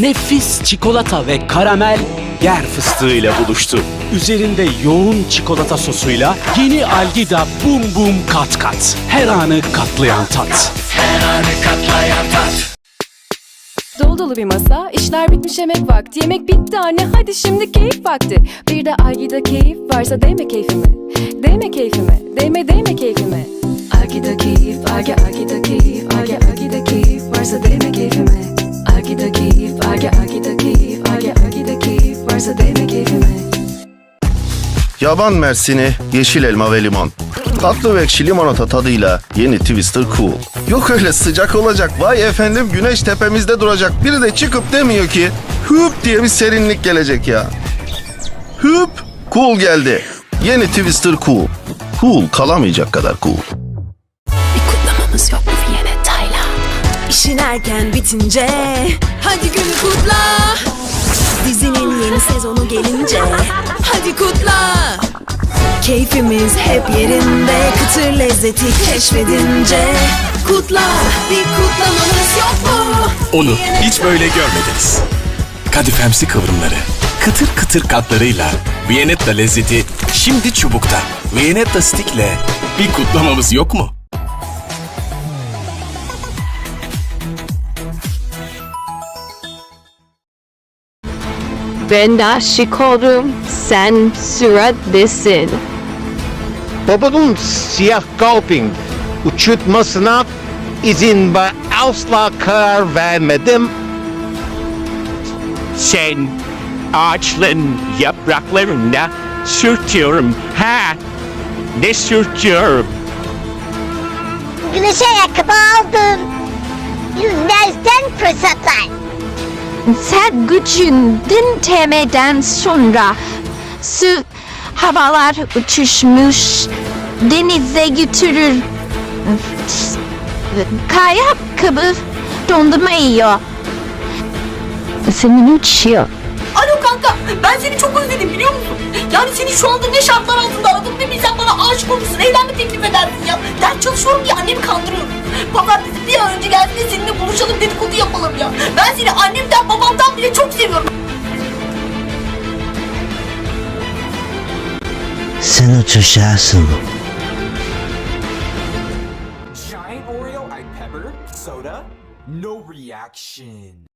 nefis çikolata ve karamel yer fıstığıyla buluştu. Üzerinde yoğun çikolata sosuyla yeni Algida Bum Bum Kat Kat. Her anı katlayan tat. Dolu dolu bir masa, işler bitmiş yemek vakti. Yemek bitti anne, hadi şimdi keyif vakti. Bir de Algida keyif varsa değme keyfime. Değme keyfime, değme değme keyfime. Algida keyif, Algi Algida Yaban mersini, yeşil elma ve limon. Tatlı ve ekşi limonata tadıyla yeni Twister Cool. Yok öyle sıcak olacak. Vay efendim güneş tepemizde duracak. Biri de çıkıp demiyor ki hüp diye bir serinlik gelecek ya. Hüp cool geldi. Yeni Twister Cool. Cool kalamayacak kadar cool. Bir kutlamamız yok mu Viyene Tayla? İşin erken bitince Hadi günü kutla Dizinin yeni sezonu gelince Hadi kutla Keyfimiz hep yerinde Kıtır lezzeti keşfedince Kutla Bir kutlamanız yok mu? Onu hiç böyle görmediniz. Kadifemsi kıvrımları, kıtır kıtır katlarıyla Viyanetta lezzeti şimdi çubukta. Viyanetta stickle bir kutlamamız yok mu? Ben aşık oldum. Sen süratlisin. Babanın siyah golfing uçurtmasına izin ve asla karar vermedim. Sen ağaçların yapraklarına sürtüyorum. Ha? Ne sürtüyorum? Güneşe ayakkabı aldın. Yüzlerden fırsatlar. Sen gücündün temeden sonra su havalar uçuşmuş denize götürür. Ayakkabı dondurma yiyor. Senin uçuyor. Alo kanka ben seni çok özledim biliyor musun? Yani seni şu anda ne şartlar altında aradım ne bilsem dedikodu yapalım ya. Ben seni annemden babamdan bile çok seviyorum. Sen uçuşarsın. Giant Oreo I pepper soda, no reaction.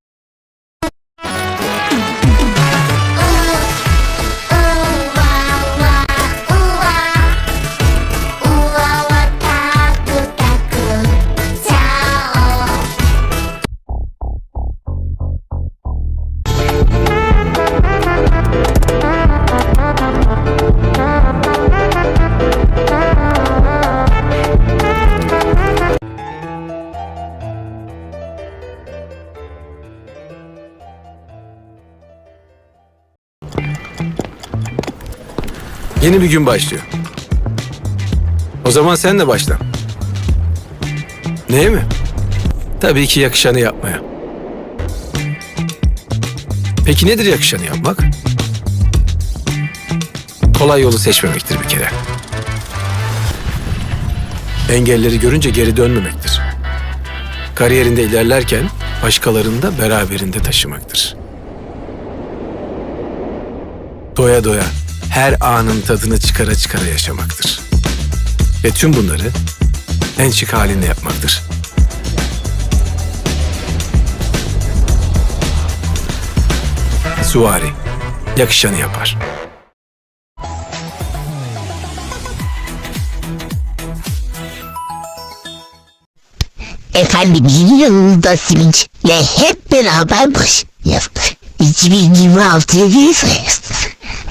Yeni bir gün başlıyor. O zaman sen de başla. Neye mi? Tabii ki yakışanı yapmaya. Peki nedir yakışanı yapmak? Kolay yolu seçmemektir bir kere. Engelleri görünce geri dönmemektir. Kariyerinde ilerlerken başkalarını da beraberinde taşımaktır. Doya doya her anın tadını çıkara çıkara yaşamaktır. Ve tüm bunları en şık halinde yapmaktır. Suvari yakışanı yapar. Efendim yılda sivinçle hep beraber baş yaptık.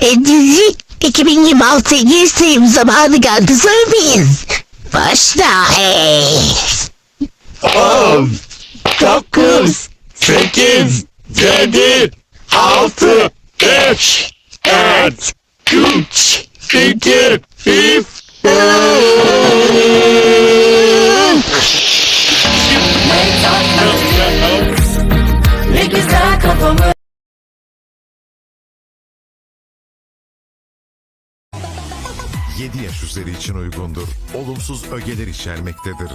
2026'ya gireceğiz. E dizi 2026'ya girseyim zamanı geldi söylemeyiz. Başla. Hey. 10, 9, 8, 7, 6, 3, 4, 3, 2, 7 yaş üzeri için uygundur. Olumsuz ögeler içermektedir.